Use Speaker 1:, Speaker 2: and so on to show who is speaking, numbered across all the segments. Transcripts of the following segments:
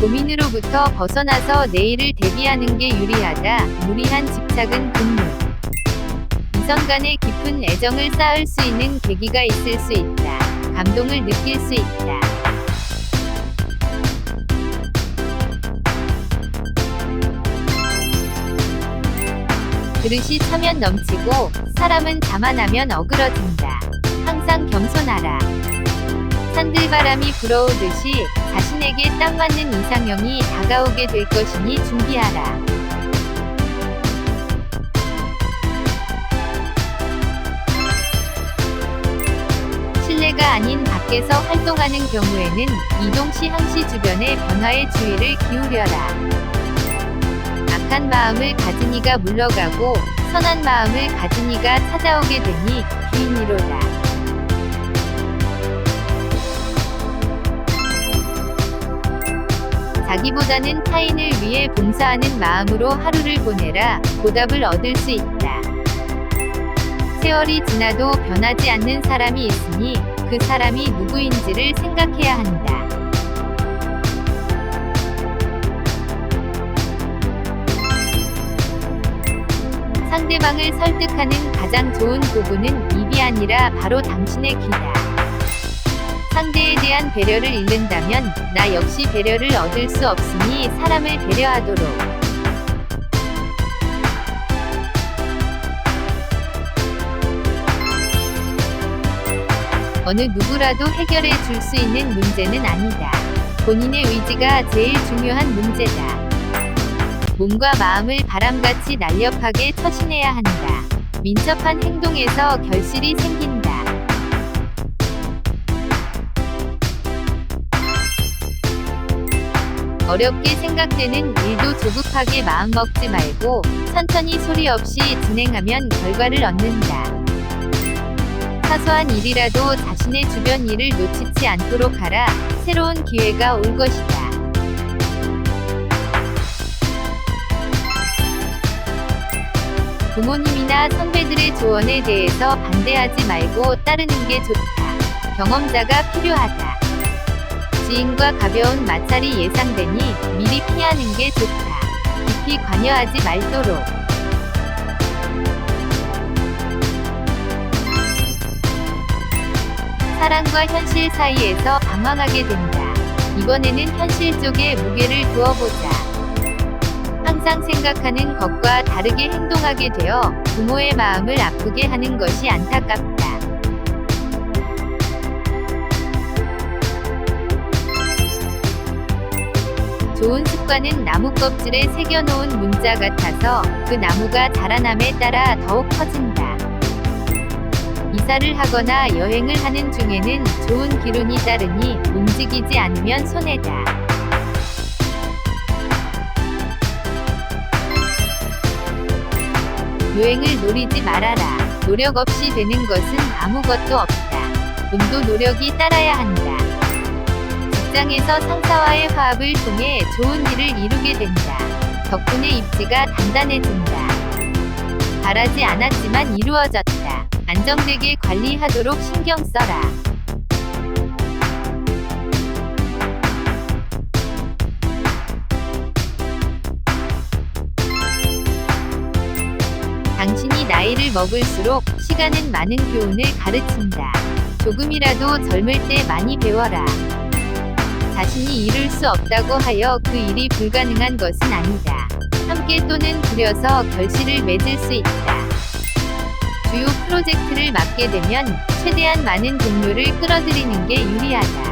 Speaker 1: 고민으로부터 벗어나서 내일을 대비하는 게 유리하다. 무리한 집착은 금물. 이성 간의 깊은 애정을 쌓을 수 있는 계기가 있을 수 있다. 감동을 느낄 수 있다. 그릇이 차면 넘치고 사람은 자만하면 어그러진다. 항상 겸손하라. 산들바람이 불어오듯이 자신에게 딱 맞는 이상형이 다가오게 될 것이니 준비하라. 실내가 아닌 밖에서 활동하는 경우에는 이동 시 항시 주변의 변화에 주의를 기울여라. 악한 마음을 가진 이가 물러가고 선한 마음을 가진 이가 찾아오게 되니 귀인이로다. 자기보다는 타인을 위해 봉사하는 마음으로 하루를 보내라 보답을 얻을 수 있다. 세월이 지나도 변하지 않는 사람이 있으니 그 사람이 누구인지를 생각해야 한다. 상대방을 설득하는 가장 좋은 도구는 입이 아니라 바로 당신의 귀다. 상대에 대한 배려를 잃는다면 나 역시 배려를 얻을 수 없으니 사람을 배려하도록. 어느 누구라도 해결해 줄 수 있는 문제는 아니다. 본인의 의지가 제일 중요한 문제다. 몸과 마음을 바람같이 날렵하게 처신해야 한다. 민첩한 행동에서 결실이 생긴다. 어렵게 생각되는 일도 조급하게 마음먹지 말고 천천히 소리 없이 진행하면 결과를 얻는다. 사소한 일이라도 자신의 주변 일을 놓치지 않도록 하라. 새로운 기회가 올 것이다. 부모님이나 선배들의 조언에 대해서 반대하지 말고 따르는 게 좋다. 경험자가 필요하다. 지인과 가벼운 마찰이 예상되니 미리 피하는 게 좋다. 깊이 관여하지 말도록. 사랑과 현실 사이에서 방황하게 된다. 이번에는 현실 쪽에 무게를 두어보자. 항상 생각하는 것과 다르게 행동하게 되어 부모의 마음을 아프게 하는 것이 안타깝다. 좋은 습관은 나무 껍질에 새겨놓은 문자 같아서 그 나무가 자라남에 따라 더욱 커진다. 이사를 하거나 여행을 하는 중에는 좋은 기운이 따르니 움직이지 않으면 손해다. 유행을 노리지 말아라. 노력 없이 되는 것은 아무것도 없다. 운도 노력이 따라야 한다. 직장에서 상사와의 화합을 통해 좋은 일을 이루게 된다. 덕분에 입지가 단단해진다. 바라지 않았지만 이루어졌다. 안정되게 관리하도록 신경 써라. 당신이 나이를 먹을수록 시간은 많은 교훈을 가르친다. 조금이라도 젊을 때 많이 배워라. 자신이 이룰 수 없다고 하여 그 일이 불가능한 것은 아니다. 함께 또는 부려서 결실을 맺을 수 있다. 주요 프로젝트를 맡게 되면 최대한 많은 동료를 끌어들이는 게 유리하다.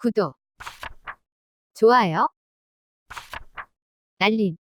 Speaker 1: 구독, 좋아요, 알림.